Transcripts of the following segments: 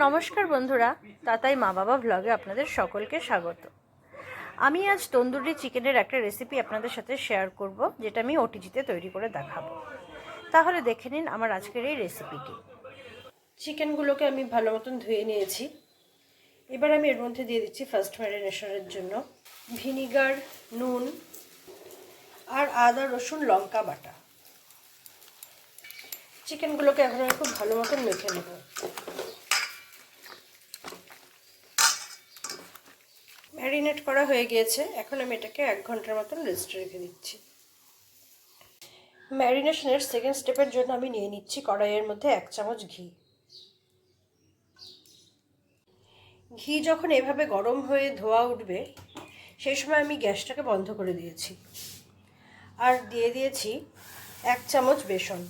নমস্কার বন্ধুরা, তাতাই মা বাবা ভ্লগে আপনাদের সকলকে স্বাগত। আমি আজ তন্দুরি চিকেনের একটা রেসিপি আপনাদের সাথে শেয়ার করব, যেটা আমি ওটিজিতে তৈরি করে দেখাবো। তাহলে দেখে নিন আমার আজকের এই রেসিপিটি চিকেনগুলোকে আমি ভালো মতন ধুয়ে নিয়েছি। এবার আমি এর মধ্যে দিয়ে দিচ্ছি ফার্স্ট ম্যারিনেশনের জন্য ভিনিগার নুন, আর আদা, রসুন, লঙ্কা বাটা। চিকেনগুলোকে এখন আমি খুব ভালো মতন মেখে নেব। ম্যারিনেট করা হয়ে গিয়েছে। এখন আমি এটাকে এক ঘণ্টার মতন রেস্টে রেখে দিচ্ছি। ম্যারিনেশনের সেকেন্ড স্টেপের জন্য আমি নিয়ে নিচ্ছি কড়াইয়ের মধ্যে এক চামচ ঘি। ঘি যখন এভাবে গরম হয়ে ধোয়া উঠবে, সেই সময় আমি গ্যাসটাকে বন্ধ করে দিয়েছি। আর দিয়ে দিয়েছি এক চামচ বেসন।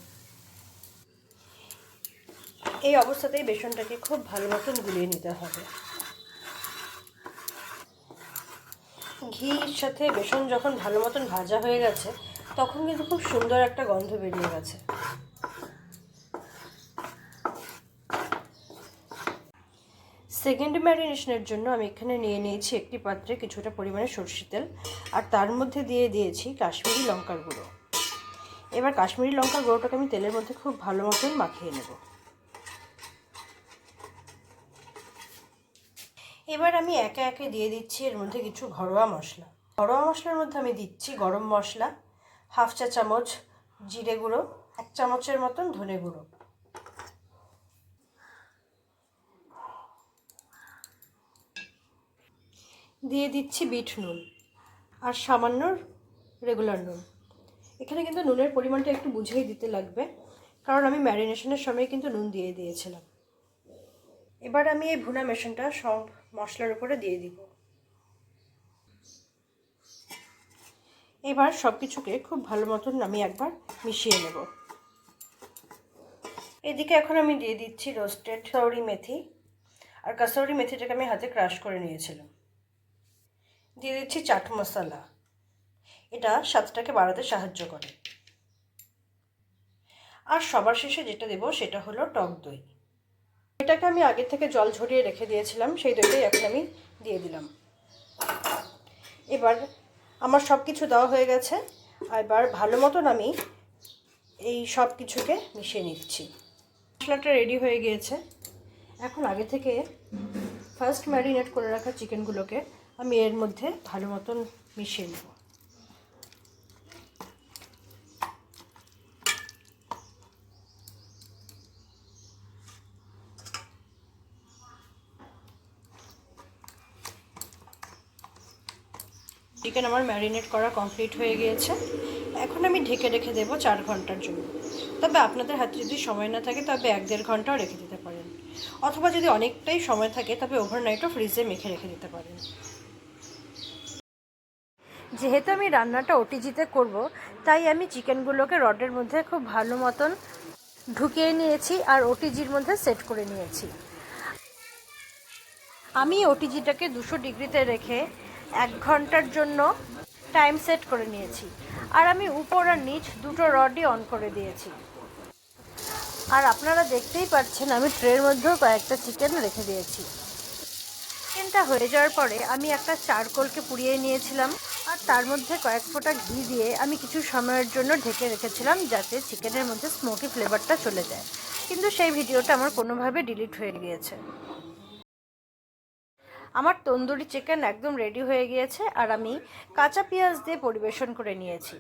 এই অবস্থাতেই বেসনটাকে খুব ভালো মতন গুলিয়ে নিতে হবে। ঘির সাথে বেসন যখন ভালো মতন ভাজা হয়ে গেছে, তখন কিন্তু খুব সুন্দর একটা গন্ধ বেরিয়ে গেছে। সেকেন্ড ম্যারিনেশনের জন্য আমি এখানে নিয়ে নিয়েছি একটি পাত্রে কিছুটা পরিমাণে সর্ষে তেল, আর তার মধ্যে দিয়ে দিয়েছি কাশ্মীরি লঙ্কার গুঁড়ো। এবার কাশ্মীরি লঙ্কার গুঁড়োটাকে আমি তেলের মধ্যে খুব ভালো মতন মাখিয়ে নেব। এবার আমি একে একে দিয়ে দিচ্ছি এর মধ্যে কিছু ঘরোয়া মশলা। ঘরোয়া মশলার মধ্যে আমি দিচ্ছি গরম মশলা, হাফ চা চামচ জিরে গুঁড়ো, এক চামচের মতন ধনে গুঁড়ো। দিয়ে দিচ্ছি বিট নুন আর সামান্য রেগুলার নুন। এখানে কিন্তু নুনের পরিমাণটা একটু বুঝেই দিতে লাগবে, কারণ আমি ম্যারিনেশনের সময় কিন্তু নুন দিয়ে দিয়েছিলাম। এবার আমি এই ভুনা মেশিনটা সব মশলার উপরে দিয়ে দিব। এবার সব কিছুকে খুব ভালো মতন আমি একবার মিশিয়ে নেব। এদিকে এখন আমি দিয়ে দিচ্ছি রোস্টেড সৌরি মেথি। আর কাসৌরি মেথিটাকে আমি হাতে ক্রাশ করে নিয়েছিলাম। দিয়ে দিচ্ছি চাট মশলা। এটা স্বাদটাকে বাড়াতে সাহায্য করে। আর সবার শেষে যেটা দেব সেটা হলো টক দই। এটাকে আমি আগে থেকে জল ঝরিয়ে রেখে দিয়েছিলাম, সেই দইটাই এখন আমি দিয়ে দিলাম। এবার আমার সব কিছু দেওয়া হয়ে গেছে এবার ভালো মতন আমি এই সব কিছুকে মিশিয়ে নিচ্ছি। মশলাটা রেডি হয়ে গিয়েছে। এখন আগে থেকে ফার্স্ট ম্যারিনেট করে রাখা চিকেনগুলোকে আমি এর মধ্যে ভালো মতন মিশিয়ে নেব। চিকেন আমার ম্যারিনেট করা কমপ্লিট হয়ে গিয়েছে। এখন আমি ঢেকে রেখে দেবো চার ঘণ্টার জন্য। তবে আপনাদের হাতে যদি সময় না থাকে, তবে এক দেড় ঘন্টাও রেখে দিতে পারেন। অথবা যদি অনেকটাই সময় থাকে, তবে ওভারনাইটও ফ্রিজে মেখে রেখে দিতে পারেন। যেহেতু আমি রান্নাটা ওটিজিতে করব, তাই আমি চিকেনগুলোকে রডের মধ্যে খুব ভালো মতন ঢুকিয়ে নিয়েছি আর ওটিজির মধ্যে সেট করে নিয়েছি। আমি ওটিজিটাকে দুশো ডিগ্রিতে রেখে এক ঘণ্টার জন্য টাইম সেট করে নিয়েছি। আর আমি উপর আর নিচ দুটো রডই অন করে দিয়েছি। আর আপনারা দেখতেই পাচ্ছেন, আমি ট্রের মধ্যেও কয়েকটা চিকেন রেখে দিয়েছি। চিকেনটা হয়ে যাওয়ার পরে আমি একটা চারকোলকে পুড়িয়ে নিয়েছিলাম। আর তার মধ্যে কয়েক ফোঁটা ঘি দিয়ে আমি কিছু সময়ের জন্য ঢেকে রেখেছিলাম যাতে চিকেনের মধ্যে স্মোকি ফ্লেভারটা চলে যায়। কিন্তু সেই ভিডিওটা আমার কোনোভাবে ডিলিট হয়ে গিয়েছে। আমার তন্দুরি চিকেন একদম রেডি হয়ে গিয়েছে আর আমি কাঁচা পেঁয়াজ দিয়ে পরিবেশন করে নিয়েছি।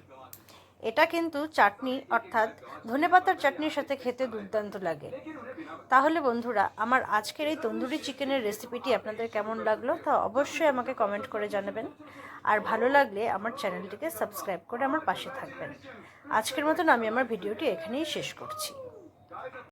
এটা কিন্তু চাটনি, অর্থাৎ ধনেপাতার চাটনির সাথে খেতে দুর্দান্ত লাগে। তাহলে বন্ধুরা, আমার আজকের এই তন্দুরি চিকেনের রেসিপিটি আপনাদের কেমন লাগল তা অবশ্যই আমাকে কমেন্ট করে জানাবেন। আর ভালো লাগলে আমার চ্যানেলটিকে সাবস্ক্রাইব করে আমার পাশে থাকবেন। আজকের মতন আমি আমার ভিডিওটি এখানেই শেষ করছি।